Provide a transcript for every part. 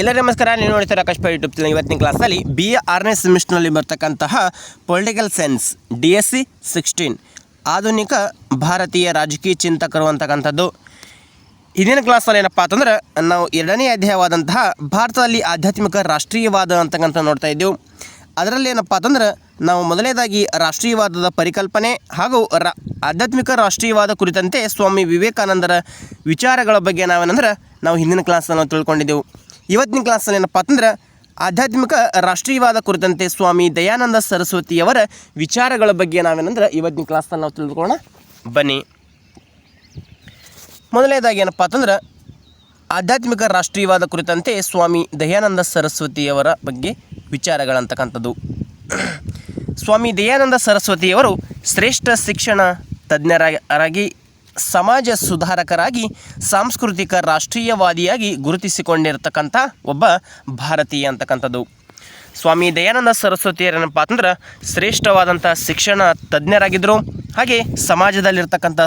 ಎಲ್ಲರಿಗೂ ನಮಸ್ಕಾರ. ನೀವು ನೋಡ್ತಾರೆ ಆಕಾಶ್ ಪೈ ಯೂಟ್ಯೂಬ್ ಚಾನಲ್ ಇವತ್ತಿನ ಕ್ಲಾಸಲ್ಲಿ ಬಿ ಎ ಆರನೇ ಸೆಮಿಸ್ಟರ್ನಲ್ಲಿ ಬರ್ತಕ್ಕಂತಹ political science D S C sixteen ಆಧುನಿಕ ಭಾರತೀಯ ರಾಜಕೀಯ ಚಿಂತಕರು ಅಂತಕ್ಕಂಥದ್ದು. ಹಿಂದಿನ ಕ್ಲಾಸಲ್ಲಿ ಏನಪ್ಪ ಅಂತಂದ್ರೆ ನಾವು ಎರಡನೇ ಅಧ್ಯಾಯವಾದಂತಹ ಭಾರತದಲ್ಲಿ ಆಧ್ಯಾತ್ಮಿಕ ರಾಷ್ಟ್ರೀಯವಾದ ಅಂತಕ್ಕಂಥ ನೋಡ್ತಾ ಇದ್ದೆವು. ಅದರಲ್ಲಿ ಏನಪ್ಪ ಅಂತಂದ್ರೆ ನಾವು ಮೊದಲನೇದಾಗಿ ರಾಷ್ಟ್ರೀಯವಾದದ ಪರಿಕಲ್ಪನೆ ಹಾಗೂ ರಾ, ಆಧ್ಯಾತ್ಮಿಕ ರಾಷ್ಟ್ರೀಯವಾದ ಕುರಿತಂತೆ ಸ್ವಾಮಿ ವಿವೇಕಾನಂದರ ವಿಚಾರಗಳ ಬಗ್ಗೆ ನಾವೇನಂದ್ರೆ ನಾವು ಹಿಂದಿನ ಕ್ಲಾಸನ್ನು ತಿಳ್ಕೊಂಡಿದ್ದೆವು. ಇವತ್ತಿನ ಕ್ಲಾಸಲ್ಲಿ ಏನಪ್ಪ ಅಂತಂದ್ರೆ ಆಧ್ಯಾತ್ಮಿಕ ರಾಷ್ಟ್ರೀಯವಾದ ಕುರಿತಂತೆ ಸ್ವಾಮಿ ದಯಾನಂದ ಸರಸ್ವತಿಯವರ ವಿಚಾರಗಳ ಬಗ್ಗೆ ನಾವೇನಂದ್ರೆ ಇವತ್ತಿನ ಕ್ಲಾಸಲ್ಲಿ ನಾವು ತಿಳಿದುಕೊಳ್ಳೋಣ. ಬನ್ನಿ. ಮೊದಲನೇದಾಗಿ ಏನಪ್ಪ ಅಂತಂದ್ರೆ ಆಧ್ಯಾತ್ಮಿಕ ರಾಷ್ಟ್ರೀಯವಾದ ಕುರಿತಂತೆ ಸ್ವಾಮಿ ದಯಾನಂದ ಸರಸ್ವತಿಯವರ ಬಗ್ಗೆ ವಿಚಾರಗಳಂತಕ್ಕಂಥದ್ದು. ಸ್ವಾಮಿ ದಯಾನಂದ ಸರಸ್ವತಿಯವರು ಶ್ರೇಷ್ಠ ಶಿಕ್ಷಣ ತಜ್ಞರಾಗಿ ಸಮಾಜ ಸುಧಾರಕರಾಗಿ, ಸಾಂಸ್ಕೃತಿಕ ರಾಷ್ಟ್ರೀಯವಾದಿಯಾಗಿ ಗುರುತಿಸಿಕೊಂಡಿರ್ತಕ್ಕಂಥ ಒಬ್ಬ ಭಾರತೀಯ ಅಂತಕ್ಕಂಥದ್ದು. ಸ್ವಾಮಿ ದಯಾನಂದ ಸರಸ್ವತಿಯರೇನಪ್ಪ ಅಂತಂದ್ರೆ ಶ್ರೇಷ್ಠವಾದಂಥ ಶಿಕ್ಷಣ ತಜ್ಞರಾಗಿದ್ದರು. ಹಾಗೆ ಸಮಾಜದಲ್ಲಿರ್ತಕ್ಕಂಥ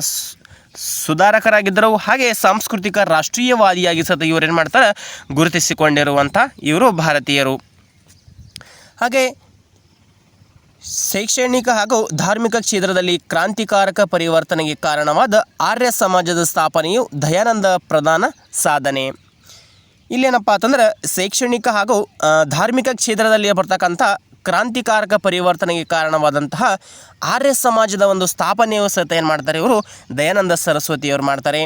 ಸುಧಾರಕರಾಗಿದ್ದರು. ಹಾಗೆ ಸಾಂಸ್ಕೃತಿಕ ರಾಷ್ಟ್ರೀಯವಾದಿಯಾಗಿ ಸತ ಇವರೇನು ಮಾಡ್ತಾರೆ? ಗುರುತಿಸಿಕೊಂಡಿರುವಂಥ ಇವರು ಭಾರತೀಯರು. ಹಾಗೆ ಶೈಕ್ಷಣಿಕ ಹಾಗೂ ಧಾರ್ಮಿಕ ಕ್ಷೇತ್ರದಲ್ಲಿ ಕ್ರಾಂತಿಕಾರಕ ಪರಿವರ್ತನೆಗೆ ಕಾರಣವಾದ ಆರ್ಯ ಸಮಾಜದ ಸ್ಥಾಪನೆಯು ದಯಾನಂದ ಪ್ರಧಾನ ಸಾಧನೆ. ಇಲ್ಲೇನಪ್ಪ ಅಂತಂದ್ರೆ ಶೈಕ್ಷಣಿಕ ಹಾಗೂ ಧಾರ್ಮಿಕ ಕ್ಷೇತ್ರದಲ್ಲಿ ಬರ್ತಕ್ಕಂಥ ಕ್ರಾಂತಿಕಾರಕ ಪರಿವರ್ತನೆಗೆ ಕಾರಣವಾದಂತಹ ಆರ್ಯ ಸಮಾಜದ ಒಂದು ಸ್ಥಾಪನೆಯು ಸಹಿತ ಏನು ಮಾಡ್ತಾರೆ ಇವರು? ದಯಾನಂದ ಸರಸ್ವತಿಯವರು ಮಾಡ್ತಾರೆ.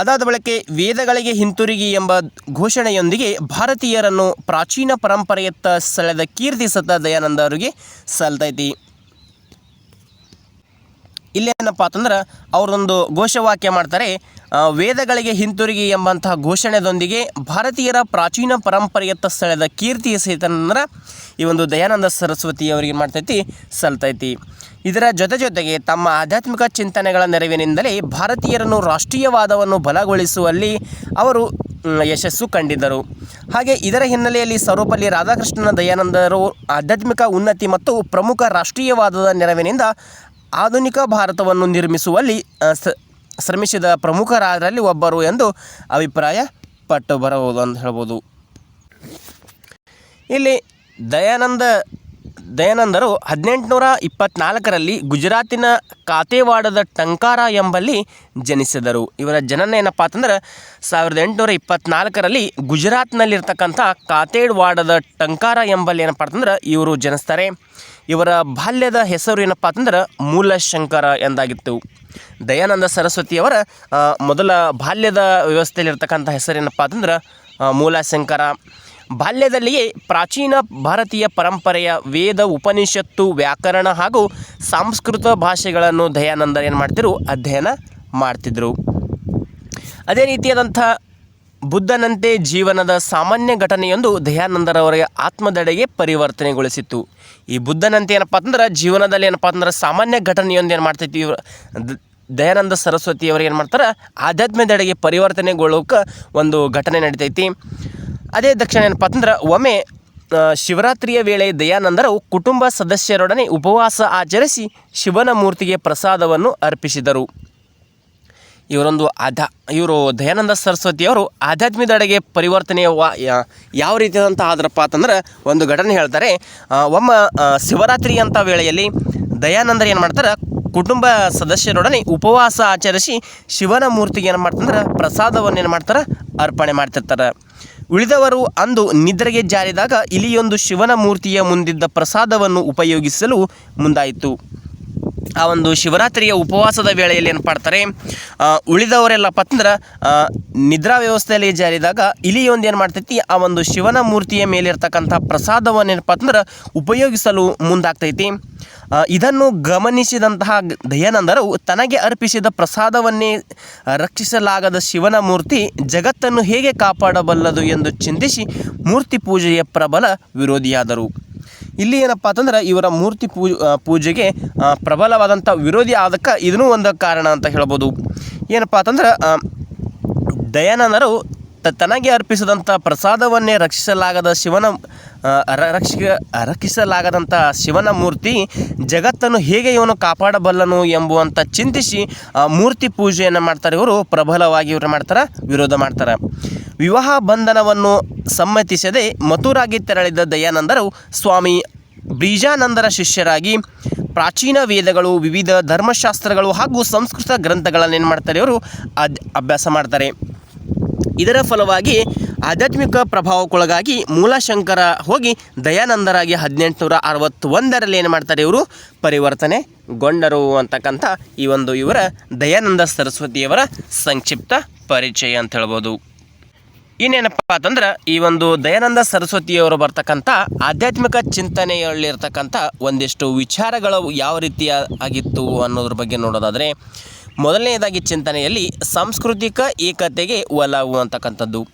ಅದಾದ ಬಳಿಕೆ ವೇದಗಳಿಗೆ ಹಿಂತಿರುಗಿ ಎಂಬ ಘೋಷಣೆಯೊಂದಿಗೆ ಭಾರತೀಯರನ್ನು ಪ್ರಾಚೀನ ಪರಂಪರೆಯತ್ತ ಸೆಳೆದ ಕೀರ್ತಿ ಸತ ದಯಾನಂದ ಅವರಿಗೆ ಸಲ್ತೈತಿ ಇಲ್ಲೇನಪ್ಪ ಅಂತಂದ್ರೆ ಅವರೊಂದು ಘೋಷವಾಕ್ಯ ಮಾಡ್ತಾರೆ ವೇದಗಳಿಗೆ ಹಿಂತಿರುಗಿ ಎಂಬಂತಹ ಘೋಷಣೆದೊಂದಿಗೆ ಭಾರತೀಯರ ಪ್ರಾಚೀನ ಪರಂಪರೆಯತ್ತ ಸ್ಥಳದ ಕೀರ್ತಿಯ ಸಹಿತ ಅಂದ್ರೆ ಈ ಒಂದು ದಯಾನಂದ ಸರಸ್ವತಿ ಅವರಿಗೆ ಮಾಡ್ತೈತಿ, ಸಲ್ತೈತಿ. ಇದರ ಜೊತೆ ಜೊತೆಗೆ ತಮ್ಮ ಆಧ್ಯಾತ್ಮಿಕ ಚಿಂತನೆಗಳ ನೆರವಿನಿಂದಲೇ ಭಾರತೀಯರನ್ನು ರಾಷ್ಟ್ರೀಯವಾದವನ್ನು ಬಲಗೊಳಿಸುವಲ್ಲಿ ಅವರು ಯಶಸ್ಸು ಕಂಡಿದ್ದರು. ಹಾಗೆ ಇದರ ಹಿನ್ನೆಲೆಯಲ್ಲಿ ಸರ್ವಪಲ್ಲಿ ರಾಧಾಕೃಷ್ಣನ ದಯಾನಂದರು ಆಧ್ಯಾತ್ಮಿಕ ಉನ್ನತಿ ಮತ್ತು ಪ್ರಮುಖ ರಾಷ್ಟ್ರೀಯವಾದದ ನೆರವಿನಿಂದ ಆಧುನಿಕ ಭಾರತವನ್ನು ನಿರ್ಮಿಸುವಲ್ಲಿ ಶ್ರಮಿಸಿದ ಪ್ರಮುಖರಾದರಲ್ಲಿ ಒಬ್ಬರು ಎಂದು ಅಭಿಪ್ರಾಯ ಪಟ್ಟು ಬರಬಹುದು ಅಂತ ಹೇಳ್ಬೋದು. ಇಲ್ಲಿ ದಯಾನಂದ, ದಯಾನಂದರು ಹದಿನೆಂಟುನೂರ ಇಪ್ಪತ್ನಾಲ್ಕರಲ್ಲಿ ಗುಜರಾತಿನ ಕಾತೆವಾಡದ ಟಂಕಾರ ಎಂಬಲ್ಲಿ ಜನಿಸಿದರು. ಇವರ ಜನನ ಏನಪ್ಪ ಅಂತಂದ್ರೆ, ಸಾವಿರದ ಎಂಟುನೂರ ಇಪ್ಪತ್ನಾಲ್ಕರಲ್ಲಿ ಗುಜರಾತ್ನಲ್ಲಿರ್ತಕ್ಕಂಥ ಕಾತೇಡ್ವಾಡದ ಟಂಕಾರ ಎಂಬಲ್ಲಿ ಏನಪ್ಪ ಅಂತಂದ್ರೆ, ಇವರು ಜನಿಸ್ತಾರೆ. ಇವರ ಬಾಲ್ಯದ ಹೆಸರು ಏನಪ್ಪ ಅಂತಂದ್ರೆ ಮೂಲಶಂಕರ ಎಂದಾಗಿತ್ತು. ದಯಾನಂದ ಸರಸ್ವತಿಯವರ ಮೊದಲ ಬಾಲ್ಯದ ವ್ಯವಸ್ಥೆಯಲ್ಲಿರ್ತಕ್ಕಂಥ ಹೆಸರೇನಪ್ಪ ಅಂತಂದ್ರೆ ಮೂಲಶಂಕರ. ಬಾಲ್ಯದಲ್ಲಿಯೇ ಪ್ರಾಚೀನ ಭಾರತೀಯ ಪರಂಪರೆಯ ವೇದ, ಉಪನಿಷತ್ತು, ವ್ಯಾಕರಣ ಹಾಗೂ ಸಂಸ್ಕೃತ ಭಾಷೆಗಳನ್ನು ದಯಾನಂದ ಏನು ಮಾಡ್ತಿದ್ರು? ಅಧ್ಯಯನ ಮಾಡ್ತಿದ್ರು. ಅದೇ ರೀತಿಯಾದಂಥ ಬುದ್ಧನಂತೆ ಜೀವನದ ಸಾಮಾನ್ಯ ಘಟನೆಯೊಂದು ದಯಾನಂದರವರ ಆತ್ಮದೆಡೆಗೆ ಪರಿವರ್ತನೆಗೊಳಿಸಿತ್ತು. ಈ ಬುದ್ಧನಂತೆ ಏನಪ್ಪ ಅಂತಂದ್ರೆ ಜೀವನದಲ್ಲಿ ಏನಪ್ಪ ಅಂತಂದ್ರೆ ಸಾಮಾನ್ಯ ಘಟನೆಯೊಂದು ಏನು ಮಾಡ್ತೈತಿ ದಯಾನಂದ ಸರಸ್ವತಿ ಅವರು ಏನು ಮಾಡ್ತಾರೆ, ಆಧ್ಯಾತ್ಮದೆಡೆಗೆ ಪರಿವರ್ತನೆಗೊಳ್ಳೋಕೆ ಒಂದು ಘಟನೆ ನಡೀತೈತಿ. ಅದೇ ದಕ್ಷಿಣ ಏನಪ್ಪ ಅಂತಂದ್ರೆ ಒಮ್ಮೆ ಶಿವರಾತ್ರಿಯ ವೇಳೆ ದಯಾನಂದರು ಕುಟುಂಬ ಸದಸ್ಯರೊಡನೆ ಉಪವಾಸ ಆಚರಿಸಿ ಶಿವನ ಮೂರ್ತಿಗೆ ಪ್ರಸಾದವನ್ನು ಅರ್ಪಿಸಿದರು. ಇವರೊಂದು ಅಧ, ಇವರು ದಯಾನಂದ ಸರಸ್ವತಿಯವರು ಆಧ್ಯಾತ್ಮದೆಡೆಗೆ ಯಾ- ಯಾವ ರೀತಿಯಾದಂಥ ಆದ್ರಪ್ಪ ಅಂತಂದ್ರೆ ಒಂದು ಘಟನೆ ಹೇಳ್ತಾರೆ. ಒಮ್ಮ ಶಿವರಾತ್ರಿ ಅಂತ ವೇಳೆಯಲ್ಲಿ ದಯಾನಂದರು ಏನು ಮಾಡ್ತಾರೆ? ಕುಟುಂಬ ಸದಸ್ಯರೊಡನೆ ಉಪವಾಸ ಆಚರಿಸಿ ಶಿವನ ಮೂರ್ತಿಗೆ ಏನು ಮಾಡ್ತಂದ್ರೆ ಪ್ರಸಾದವನ್ನು ಏನು ಮಾಡ್ತಾರೆ? ಅರ್ಪಣೆ ಮಾಡ್ತಿರ್ತಾರೆ. ಉಳಿದವರು ಅಂದು ನಿದ್ರೆಗೆ ಜಾರಿದಾಗ ಇಲ್ಲಿಯೊಂದು ಶಿವನ ಮೂರ್ತಿಯ ಮುಂದಿದ್ದ ಪ್ರಸಾದವನ್ನು ಉಪಯೋಗಿಸಲು ಮುಂದಾಯಿತು. ಆ ಒಂದು ಶಿವರಾತ್ರಿಯ ಉಪವಾಸದ ವೇಳೆಯಲ್ಲಿ ಏನು ಮಾಡ್ತಾರೆ? ಉಳಿದವರೆಲ್ಲ ಉಳಿದವರೆಲ್ಲಪ್ಪ ಅಂತಂದ್ರೆ ನಿದ್ರಾ ವ್ಯವಸ್ಥೆಯಲ್ಲಿ ಜಾರಿದಾಗ ಇಲಿಯೊಂದು ಏನು ಮಾಡ್ತೈತಿ? ಆ ಒಂದು ಶಿವನ ಮೂರ್ತಿಯ ಮೇಲಿರ್ತಕ್ಕಂಥ ಪ್ರಸಾದವನ್ನು ಏನಪ್ಪ ಅಂದ್ರೆ ಉಪಯೋಗಿಸಲು ಮುಂದಾಗ್ತೈತಿ. ಇದನ್ನು ಗಮನಿಸಿದಂತಹ ದಯಾನಂದರು ತನಗೆ ಅರ್ಪಿಸಿದ ಪ್ರಸಾದವನ್ನೇ ರಕ್ಷಿಸಲಾಗದ ಶಿವನ ಮೂರ್ತಿ ಜಗತ್ತನ್ನು ಹೇಗೆ ಕಾಪಾಡಬಲ್ಲದು ಎಂದು ಚಿಂತಿಸಿ ಮೂರ್ತಿ ಪೂಜೆಯ ಪ್ರಬಲ ವಿರೋಧಿಯಾದರು. ಇಲ್ಲಿ ಏನಪ್ಪ ಅಂತಂದ್ರೆ ಇವರ ಮೂರ್ತಿ ಪೂಜೆ ಪೂಜೆಗೆ ಪ್ರಬಲವಾದಂಥ ವಿರೋಧಿ ಆದಕ್ಕೆ ಇದನ್ನೂ ಒಂದು ಕಾರಣ ಅಂತ ಹೇಳ್ಬೋದು. ಏನಪ್ಪ ಅಂತಂದ್ರೆ ದಯಾನಂದರು ತನಗೆ ಅರ್ಪಿಸಿದಂಥ ಪ್ರಸಾದವನ್ನೇ ರಕ್ಷಿಸಲಾಗದ ಶಿವನ ರಕ್ಷ ರಕ್ಷಿಸಲಾಗದಂಥ ಶಿವನ ಮೂರ್ತಿ ಜಗತ್ತನ್ನು ಹೇಗೆ ಇವನು ಕಾಪಾಡಬಲ್ಲನು ಎಂಬುವಂಥ ಚಿಂತಿಸಿ ಮೂರ್ತಿ ಪೂಜೆಯನ್ನು ಮಾಡ್ತಾರೆ ಇವರು. ಪ್ರಬಲವಾಗಿ ಇವರು ಮಾಡ್ತಾರೆ, ವಿರೋಧ ಮಾಡ್ತಾರೆ. ವಿವಾಹ ಬಂಧನವನ್ನು ಸಮ್ಮತಿಸದೆ ಮಥುರಾಗಿ ತೆರಳಿದ ದಯಾನಂದರು ಸ್ವಾಮಿ ಬ್ರೀಜಾನಂದರ ಶಿಷ್ಯರಾಗಿ ಪ್ರಾಚೀನ ವೇದಗಳು, ವಿವಿಧ ಧರ್ಮಶಾಸ್ತ್ರಗಳು ಹಾಗೂ ಸಂಸ್ಕೃತ ಗ್ರಂಥಗಳನ್ನು ಏನು ಮಾಡ್ತಾರೆ ಇವರು? ಅಭ್ಯಾಸ ಮಾಡ್ತಾರೆ. ಇದರ ಫಲವಾಗಿ ಆಧ್ಯಾತ್ಮಿಕ ಪ್ರಭಾವಕ್ಕೊಳಗಾಗಿ ಮೂಲಶಂಕರ ಹೋಗಿ ದಯಾನಂದರಾಗಿ ಹದಿನೆಂಟುನೂರ ಅರವತ್ತೊಂದರಲ್ಲಿ ಏನು ಮಾಡ್ತಾರೆ ಇವರು? ಪರಿವರ್ತನೆಗೊಂಡರು ಅಂತಕ್ಕಂಥ ಈ ಒಂದು ಇವರ ದಯಾನಂದ ಸರಸ್ವತಿಯವರ ಸಂಕ್ಷಿಪ್ತ ಪರಿಚಯ ಅಂತ ಹೇಳ್ಬೋದು. ಇನ್ನೇನಪ್ಪ ಅಂತಂದ್ರೆ ಈ ಒಂದು ದಯಾನಂದ ಸರಸ್ವತಿಯವರು ಬರ್ತಕ್ಕಂಥ ಆಧ್ಯಾತ್ಮಿಕ ಚಿಂತನೆಯಲ್ಲಿರ್ತಕ್ಕಂಥ ಒಂದಿಷ್ಟು ವಿಚಾರಗಳು ಯಾವ ರೀತಿಯ ಆಗಿತ್ತು ಅನ್ನೋದ್ರ ಬಗ್ಗೆ ನೋಡೋದಾದರೆ ಮೊದಲನೆಯದಾಗಿ ಚಿಂತನೆಯಲ್ಲಿ ಸಾಂಸ್ಕೃತಿಕ ಏಕತೆಗೆ ಒಲವು ಅಂತಕ್ಕಂಥದ್ದು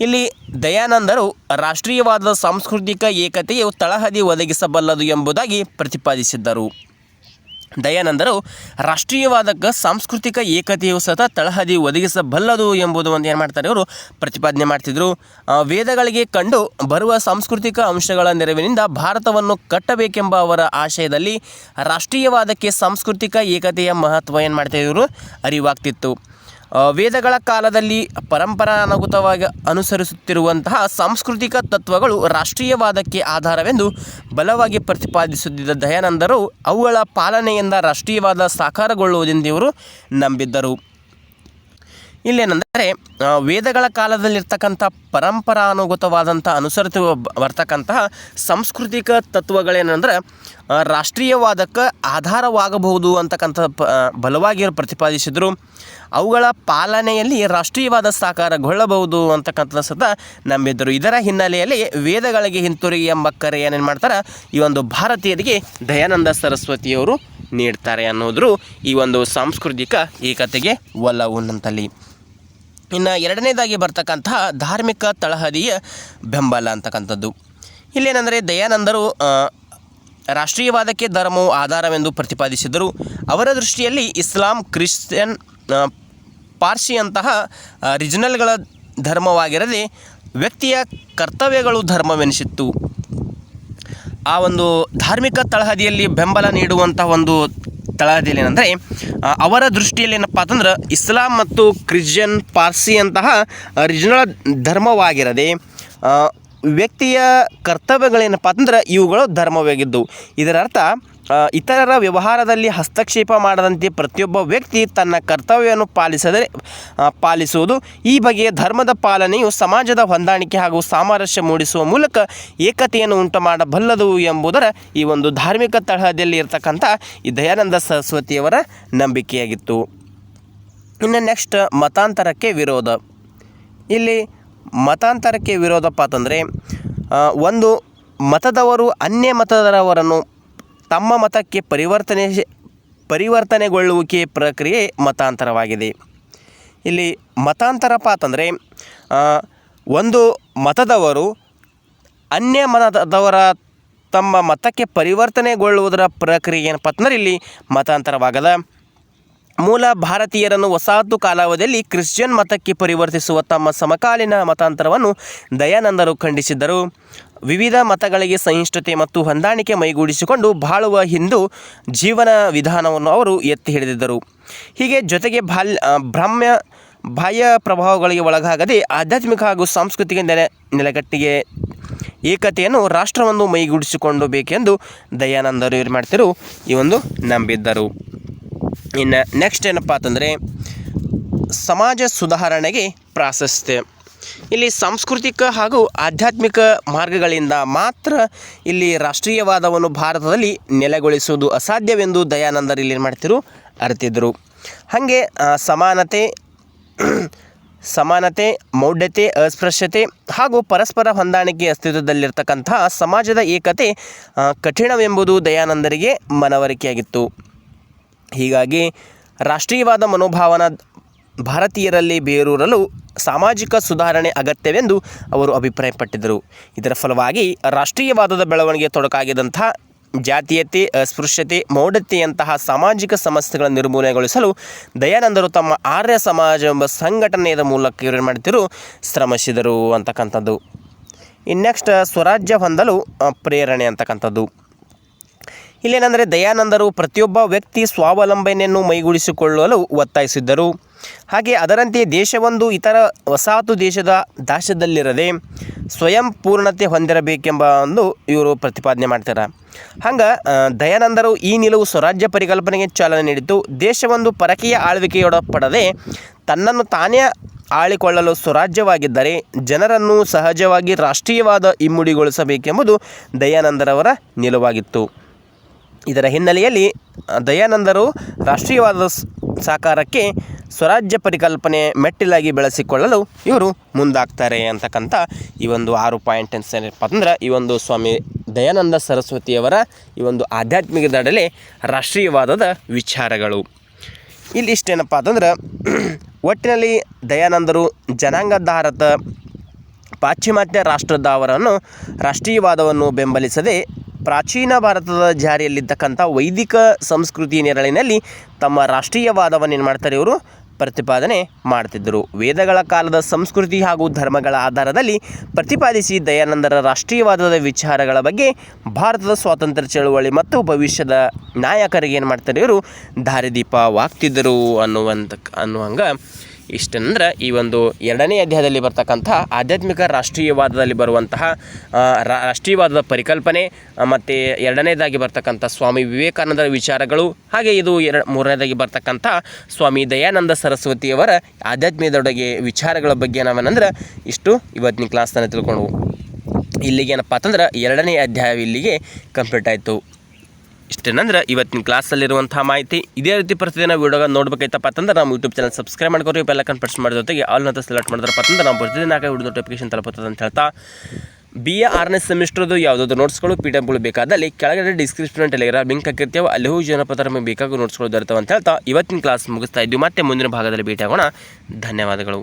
ಇಲ್ಲಿ ದಯಾನಂದರು ರಾಷ್ಟ್ರೀಯವಾದ ಸಾಂಸ್ಕೃತಿಕ ಏಕತೆಯು ತಳಹದಿ ಒದಗಿಸಬಲ್ಲದು ಎಂಬುದಾಗಿ ಪ್ರತಿಪಾದಿಸಿದ್ದರು. ದಯಾನಂದರು, ರಾಷ್ಟ್ರೀಯವಾದಕ್ಕೆ ಸಾಂಸ್ಕೃತಿಕ ಏಕತೆಯು ಸತ ತಳಹದಿ ಒದಗಿಸಬಲ್ಲದು ಎಂಬುದು ಒಂದು ಏನು ಮಾಡ್ತಾರೆ ಇವರು, ಪ್ರತಿಪಾದನೆ ಮಾಡ್ತಿದ್ರು. ವೇದಗಳಿಗೆ ಕಂಡು ಬರುವ ಸಾಂಸ್ಕೃತಿಕ ಅಂಶಗಳ ನೆರವಿನಿಂದ ಭಾರತವನ್ನು ಕಟ್ಟಬೇಕೆಂಬ ಅವರ ಆಶಯದಲ್ಲಿ ರಾಷ್ಟ್ರೀಯವಾದಕ್ಕೆ ಸಾಂಸ್ಕೃತಿಕ ಏಕತೆಯ ಮಹತ್ವ ಏನು ಮಾಡ್ತಾ ಇವರು ಅರಿವಾಗ್ತಿತ್ತು. ವೇದಗಳ ಕಾಲದಲ್ಲಿ ಪರಂಪರಾನುಗತವಾಗಿ ಅನುಸರಿಸುತ್ತಿರುವಂತಹ ಸಾಂಸ್ಕೃತಿಕ ತತ್ವಗಳು ರಾಷ್ಟ್ರೀಯವಾದಕ್ಕೆ ಆಧಾರವೆಂದು ಬಲವಾಗಿ ಪ್ರತಿಪಾದಿಸುತ್ತಿದ್ದ ದಯಾನಂದರು ಅವುಗಳ ಪಾಲನೆಯಿಂದ ರಾಷ್ಟ್ರೀಯವಾದ ಸಾಕಾರಗೊಳ್ಳುವುದೆಂದು ಇವರು ನಂಬಿದ್ದರು. ಇಲ್ಲೇನೆಂದರೆ ವೇದಗಳ ಕಾಲದಲ್ಲಿರ್ತಕ್ಕಂಥ ಪರಂಪರಾನುಗತವಾದಂಥ ಅನುಸರಿತ ಬರ್ತಕ್ಕಂತಹ ಸಾಂಸ್ಕೃತಿಕ ತತ್ವಗಳೇನೆಂದರೆ ರಾಷ್ಟ್ರೀಯವಾದಕ್ಕೆ ಆಧಾರವಾಗಬಹುದು ಅಂತಕ್ಕಂಥ ಬಲವಾಗಿ ಪ್ರತಿಪಾದಿಸಿದರು. ಅವುಗಳ ಪಾಲನೆಯಲ್ಲಿ ರಾಷ್ಟ್ರೀಯವಾದ ಸಾಕಾರಗೊಳ್ಳಬಹುದು ಅಂತಕ್ಕಂಥದ್ದು ಸತ ನಂಬಿದ್ದರು ಇದರ ಹಿನ್ನೆಲೆಯಲ್ಲಿ ವೇದಗಳಿಗೆ ಹಿಂತಿರುಗಿ ಎಂಬ ಕರೆ ಏನೇನು ಮಾಡ್ತಾರೆ? ಈ ಒಂದು ಭಾರತೀಯರಿಗೆ ದಯಾನಂದ ಸರಸ್ವತಿಯವರು ನೀಡ್ತಾರೆ ಅನ್ನೋದ್ರು ಈ ಒಂದು ಸಾಂಸ್ಕೃತಿಕ ಏಕತೆಗೆ ಒಲವು ನಂತಲ್ಲಿ. ಇನ್ನು ಎರಡನೇದಾಗಿ ಬರ್ತಕ್ಕಂತಹ ಧಾರ್ಮಿಕ ತಳಹದಿಯ ಬೆಂಬಲ ಅಂತಕ್ಕಂಥದ್ದು. ಇಲ್ಲೇನೆಂದರೆ ದಯಾನಂದರು ರಾಷ್ಟ್ರೀಯವಾದಕ್ಕೆ ಧರ್ಮವು ಆಧಾರವೆಂದು ಪ್ರತಿಪಾದಿಸಿದರು. ಅವರ ದೃಷ್ಟಿಯಲ್ಲಿ ಇಸ್ಲಾಂ, ಕ್ರಿಶ್ಚಿಯನ್ ಪಾರ್ಸಿಯಂತಹ ರಿಜಿನಲ್ಗಳ ಧರ್ಮವಾಗಿರದೆ ವ್ಯಕ್ತಿಯ ಕರ್ತವ್ಯಗಳು ಧರ್ಮವೆನಿಸಿತ್ತು. ಆ ಒಂದು ಧಾರ್ಮಿಕ ತಳಹದಿಯಲ್ಲಿ ಬೆಂಬಲ ನೀಡುವಂಥ ಒಂದು ತಳಹದಿಯಲ್ಲಿ ಏನಂದರೆ ಅವರ ದೃಷ್ಟಿಯಲ್ಲಿ ಏನಪ್ಪ ಅಂತಂದ್ರೆ ಇಸ್ಲಾಂ ಮತ್ತು ಕ್ರಿಶ್ಚಿಯನ್ ಪಾರ್ಸಿ ಅಂತಹ ರಿಜಿನಲ್ ಧರ್ಮವಾಗಿರದೆ ವ್ಯಕ್ತಿಯ ಕರ್ತವ್ಯಗಳೇನಪ್ಪ ಅಂತಂದ್ರೆ ಇವುಗಳು ಧರ್ಮವಾಗಿದ್ದವು ಇದರ ಅರ್ಥ ಆ, ಇತರರ ವ್ಯವಹಾರದಲ್ಲಿ ಹಸ್ತಕ್ಷೇಪ ಮಾಡದಂತೆ ಪ್ರತಿಯೊಬ್ಬ ವ್ಯಕ್ತಿ ತನ್ನ ಕರ್ತವ್ಯವನ್ನು ಪಾಲಿಸದೆ ಪಾಲಿಸುವುದು. ಈ ಬಗೆಯ ಧರ್ಮದ ಪಾಲನೆಯು ಸಮಾಜದ ಹೊಂದಾಣಿಕೆ ಹಾಗೂ ಸಾಮರಸ್ಯ ಮೂಡಿಸುವ ಮೂಲಕ ಏಕತೆಯನ್ನು ಉಂಟು ಮಾಡಬಲ್ಲದು ಎಂಬುದರ ಈ ಒಂದು ಧಾರ್ಮಿಕ ತಳಹದಿಯಲ್ಲಿ ಇರತಕ್ಕಂಥ ಈ ದಯಾನಂದ ಸರಸ್ವತಿಯವರ ನಂಬಿಕೆಯಾಗಿತ್ತು. ಇನ್ನು ನೆಕ್ಸ್ಟ್ ಮತಾಂತರಕ್ಕೆ ವಿರೋಧ. ಇಲ್ಲಿ ಮತಾಂತರಕ್ಕೆ ವಿರೋಧಪ್ಪ ಅಂತಂದರೆ ಒಂದು ಮತದವರು ಅನ್ಯ ಮತದವರನ್ನು ತಮ್ಮ ಮತಕ್ಕೆ ಪರಿವರ್ತನೆ ಪರಿವರ್ತನೆಗೊಳ್ಳುವಿಕೆ ಪ್ರಕ್ರಿಯೆ ಮತಾಂತರವಾಗಿದೆ. ಇಲ್ಲಿ ಮತಾಂತರಪ್ಪ ಅಂತಂದರೆ ಒಂದು ಮತದವರು ಅನ್ಯ ಮತದವರ ತಮ್ಮ ಮತಕ್ಕೆ ಪರಿವರ್ತನೆಗೊಳ್ಳುವುದರ ಪ್ರಕ್ರಿಯೆ ಏನಪ್ಪ ಅಂತಂದ್ರೆ ಇಲ್ಲಿ ಮತಾಂತರವಾಗದ. ಮೂಲ ಭಾರತೀಯರನ್ನು ವಸಾಹತು ಕಾಲಾವಧಿಯಲ್ಲಿ ಕ್ರಿಶ್ಚಿಯನ್ ಮತಕ್ಕೆ ಪರಿವರ್ತಿಸುವ ತಮ್ಮ ಸಮಕಾಲೀನ ಮತಾಂತರವನ್ನು ದಯಾನಂದರು ಖಂಡಿಸಿದ್ದರು. ವಿವಿಧ ಮತಗಳಿಗೆ ಸಹಿಷ್ಣುತೆ ಮತ್ತು ಹೊಂದಾಣಿಕೆ ಮೈಗೂಡಿಸಿಕೊಂಡು ಬಾಳುವ ಹಿಂದೂ ಜೀವನ ವಿಧಾನವನ್ನು ಅವರು ಎತ್ತಿ ಹಿಡಿದಿದ್ದರು. ಹೀಗೆ ಜೊತೆಗೆ ಬಾಲ್ ಆ, ಭ್ರಮ್ಯ ಬಾಹ್ಯ ಪ್ರಭಾವಗಳಿಗೆ ಒಳಗಾಗದೆ ಆಧ್ಯಾತ್ಮಿಕ ಹಾಗೂ ಸಾಂಸ್ಕೃತಿಕ ನೆಲೆ ನೆಲೆಗಟ್ಟಿಗೆ ಏಕತೆಯನ್ನು ರಾಷ್ಟ್ರವನ್ನು ಮೈಗೂಡಿಸಿಕೊಂಡು ಬೇಕೆಂದು ದಯಾನಂದರು ಏನು ಮಾಡ್ತಿರು ಈ ಒಂದು ನಂಬಿದ್ದರು. ಇನ್ನು ನೆಕ್ಸ್ಟ್ ಏನಪ್ಪ ಅಂತಂದರೆ ಸಮಾಜ ಸುಧಾರಣೆಗೆ ಪ್ರಾಶಸ್ತ್ಯ. ಇಲ್ಲಿ ಸಾಂಸ್ಕೃತಿಕ ಹಾಗೂ ಆಧ್ಯಾತ್ಮಿಕ ಮಾರ್ಗಗಳಿಂದ ಮಾತ್ರ ಇಲ್ಲಿ ರಾಷ್ಟ್ರೀಯವಾದವನ್ನು ಭಾರತದಲ್ಲಿ ನೆಲೆಗೊಳಿಸುವುದು ಅಸಾಧ್ಯವೆಂದು ದಯಾನಂದರು ಇಲ್ಲಿ ಏನು ಮಾಡ್ತಿರು ಅರಿತಿದ್ದರು ಹಾಗೆ ಸಮಾನತೆ ಸಮಾನತೆ, ಮೌಢ್ಯತೆ, ಅಸ್ಪೃಶ್ಯತೆ ಹಾಗೂ ಪರಸ್ಪರ ಹೊಂದಾಣಿಕೆ ಅಸ್ತಿತ್ವದಲ್ಲಿರ್ತಕ್ಕಂತಹ ಸಮಾಜದ ಏಕತೆ ಕಠಿಣವೆಂಬುದು ದಯಾನಂದರಿಗೆ ಮನವರಿಕೆಯಾಗಿತ್ತು. ಹೀಗಾಗಿ ರಾಷ್ಟ್ರೀಯವಾದ ಮನೋಭಾವನ ಭಾರತೀಯರಲ್ಲಿ ಬೇರೂರಲು ಸಾಮಾಜಿಕ ಸುಧಾರಣೆ ಅಗತ್ಯವೆಂದು ಅವರು ಅಭಿಪ್ರಾಯಪಟ್ಟಿದ್ದರು. ಇದರ ಫಲವಾಗಿ ರಾಷ್ಟ್ರೀಯವಾದದ ಬೆಳವಣಿಗೆ ತೊಡಕಾಗಿದ್ದಂಥ ಜಾತೀಯತೆ, ಅಸ್ಪೃಶ್ಯತೆ ಮೌಢತೆಯಂತಹ ಸಾಮಾಜಿಕ ಸಮಸ್ಯೆಗಳನ್ನು ನಿರ್ಮೂಲನೆಗೊಳಿಸಲು ದಯಾನಂದರು ತಮ್ಮ ಆರ್ಯ ಸಮಾಜ ಎಂಬ ಸಂಘಟನೆಯ ಮೂಲಕ ಇವರು ಮಾಡ್ತಿರು ಶ್ರಮಿಸಿದರು ಅಂತಕ್ಕಂಥದ್ದು. ಇನ್ನು ನೆಕ್ಸ್ಟ್ ಸ್ವರಾಜ್ಯ ಹೊಂದಲು ಪ್ರೇರಣೆ ಅಂತಕ್ಕಂಥದ್ದು. ಇಲ್ಲೇನೆಂದರೆ ದಯಾನಂದರು ಪ್ರತಿಯೊಬ್ಬ ವ್ಯಕ್ತಿ ಸ್ವಾವಲಂಬನೆಯನ್ನು ಮೈಗೂಡಿಸಿಕೊಳ್ಳಲು ಒತ್ತಾಯಿಸಿದ್ದರು. ಹಾಗೆ ಅದರಂತೆ ದೇಶವೊಂದು ಇತರ ವಸಾಹತು ದೇಶದ ದಾಸ್ಯದಲ್ಲಿರದೆ ಸ್ವಯಂ ಪೂರ್ಣತೆ ಹೊಂದಿರಬೇಕೆಂಬ ಒಂದು ಇವರು ಪ್ರತಿಪಾದನೆ ಮಾಡ್ತಾರೆ. ಹಂಗೆ ದಯಾನಂದರು ಈ ನಿಲುವು ಸ್ವರಾಜ್ಯ ಪರಿಕಲ್ಪನೆಗೆ ಚಾಲನೆ ನೀಡಿತು ದೇಶವೊಂದು ಪರಕೀಯ ಆಳ್ವಿಕೆಯೊಳಪಡದೆ ತನ್ನನ್ನು ತಾನೇ ಆಳಿಕೊಳ್ಳಲು ಸ್ವರಾಜ್ಯವಾಗಿದ್ದರೆ ಜನರನ್ನು ಸಹಜವಾಗಿ ರಾಷ್ಟ್ರೀಯವಾದ ಇಮ್ಮುಡಿಗೊಳಿಸಬೇಕೆಂಬುದು ದಯಾನಂದರವರ ನಿಲುವಾಗಿತ್ತು. ಇದರ ಹಿನ್ನೆಲೆಯಲ್ಲಿ, ದಯಾನಂದರು ರಾಷ್ಟ್ರೀಯವಾದ ಸಾಕಾರಕ್ಕೆ ಸ್ವರಾಜ್ಯ ಪರಿಕಲ್ಪನೆ ಮೆಟ್ಟಿಲಾಗಿ ಬೆಳೆಸಿಕೊಳ್ಳಲು ಇವರು ಮುಂದಾಗ್ತಾರೆ ಅಂತಕ್ಕಂಥ ಈ ಒಂದು ಆರು ಪಾಯಿಂಟ್ ಏನಪ್ಪ ಅಂದ್ರೆ ಈ ಒಂದು ಸ್ವಾಮಿ ದಯಾನಂದ ಸರಸ್ವತಿಯವರ ಈ ಒಂದು ಆಧ್ಯಾತ್ಮಿಕ ದಡಲೆ ರಾಷ್ಟ್ರೀಯವಾದದ ವಿಚಾರಗಳು. ಇಲ್ಲಿ ಇಷ್ಟೇನಪ್ಪ ಅಂತಂದ್ರೆ ಒಟ್ಟಿನಲ್ಲಿ ದಯಾನಂದರು ಜನಾಂಗಧಾರತ ಪಾಶ್ಚಿಮಾತ್ಯ ರಾಷ್ಟ್ರದವರನ್ನು ರಾಷ್ಟ್ರೀಯವಾದವನ್ನು ಬೆಂಬಲಿಸದೆ ಪ್ರಾಚೀನ ಭಾರತದ ಜಾರಿಯಲ್ಲಿದ್ದಕ್ಕಂಥ ವೈದಿಕ ಸಂಸ್ಕೃತಿ ನೆರಳಿನಲ್ಲಿ ತಮ್ಮ ರಾಷ್ಟ್ರೀಯವಾದವನ್ನು ಏನು ಮಾಡ್ತಾರೆ ಇವರು? ಪ್ರತಿಪಾದನೆ ಮಾಡ್ತಿದ್ದರು. ವೇದಗಳ ಕಾಲದ ಸಂಸ್ಕೃತಿ ಹಾಗೂ ಧರ್ಮಗಳ ಆಧಾರದಲ್ಲಿ ಪ್ರತಿಪಾದಿಸಿ ದಯಾನಂದರ ರಾಷ್ಟ್ರೀಯವಾದದ ವಿಚಾರಗಳ ಬಗ್ಗೆ ಭಾರತದ ಸ್ವಾತಂತ್ರ್ಯ ಚಳುವಳಿ ಮತ್ತು ಭವಿಷ್ಯದ ನಾಯಕರಿಗೆ ಏನು ಮಾಡ್ತಾರೆ ಇವರು? ದಾರಿದೀಪವಾಗ್ತಿದ್ದರು ಅನ್ನುವಂಥ ಅನ್ನುವಂಗೆ ಇಷ್ಟಂದ್ರೆ ಈ ಒಂದು ಎರಡನೇ ಅಧ್ಯಾಯದಲ್ಲಿ ಬರ್ತಕ್ಕಂತಹ ಆಧ್ಯಾತ್ಮಿಕ ರಾಷ್ಟ್ರೀಯವಾದದಲ್ಲಿ ಬರುವಂತಹ ರಾಷ್ಟ್ರೀಯವಾದದ ಪರಿಕಲ್ಪನೆ ಮತ್ತು ಎರಡನೇದಾಗಿ ಬರ್ತಕ್ಕಂಥ ಸ್ವಾಮಿ ವಿವೇಕಾನಂದರ ವಿಚಾರಗಳು, ಹಾಗೆ ಇದು ಎರ ಮೂರನೇದಾಗಿ ಬರ್ತಕ್ಕಂಥ ಸ್ವಾಮಿ ದಯಾನಂದ ಸರಸ್ವತಿಯವರ ಆಧ್ಯಾತ್ಮಿಕದೊಳಗೆ ವಿಚಾರಗಳ ಬಗ್ಗೆ ನಾವೇನಂದ್ರೆ ಇಷ್ಟು ಇವತ್ತಿನ ತಿಳ್ಕೊಂಡು ಇಲ್ಲಿಗೆ ಏನಪ್ಪ ಅಂತಂದ್ರೆ ಎರಡನೇ ಅಧ್ಯಾಯ ಇಲ್ಲಿಗೆ ಕಂಪ್ಲೀಟ್ ಆಯಿತು. ಇಷ್ಟೇನಂದ್ರೆ ಇವತ್ತಿನ ಕ್ಲಾಸಲ್ಲಿರುವಂಥ ಮಾಹಿತಿ, ಇದೇ ರೀತಿ ಪ್ರತಿದಿನ ವೀಡಿಯೋಗ ನೋಡಬೇಕಾಯ್ತಪ್ಪ ಅಂತಂದ್ರೆ ನಮ್ಮ ಯೂಟ್ಯೂಬ್ ಚಾನಲ್ ಸಬ್ಸ್ಕ್ರೈಬ್ ಮಾಡ್ಕೊರಿ ಬೆಲ್ಲ ಪ್ರೆಸ್ ಮಾಡೋ ಜೊತೆಗೆ ಆಲ್ ಅಂತ ಸೆಲೆಕ್ಟ್ ಮಾಡಿದ್ರಪ್ಪ ಅಂತಂದ್ರೆ ನಾವು ಪ್ರತಿದಿನ ಆಗ ವಿಡಿಯೋ ನೋಟಿಫಿಕೇಶನ್ ತಲುಪುತ್ತದೆ ಅಂತ ಹೇಳ್ತಾ ಬಿ ಎ ಆರನೇ ಸೆಮಿಸ್ಟ್ರದು ಯಾವುದಾದ್ರು ನೋಟ್ಸ್ಗಳು ಪಿ ಡಬ್ಲ್ಯೂ ಬೇಕಾದಲ್ಲಿ ಕೆಳಗಡೆ ಡಿಸ್ಕ್ರಿಪ್ಷನ್ ಟೆಲಿಗ್ರಾಮ್ ಲಿಂಕ್ ಹಾಕಿರ್ತೇವೆ, ಅಲ್ಲಿ ಹೋಗಿ ಜನಪದ ನಮಗೆ ಬೇಕಾಗೋ ನೋಟ್ಸ್ಗಳು ದೊರೆತವೆ ಅಂತ ಹೇಳ್ತಾ ಇವತ್ತಿನ ಕ್ಲಾಸ್ ಮುಗಿಸ್ತಾ ಇದ್ದೀವಿ. ಮತ್ತೆ ಮುಂದಿನ ಭಾಗದಲ್ಲಿ ಭೇಟಿಯಾಗೋಣ. ಧನ್ಯವಾದಗಳು.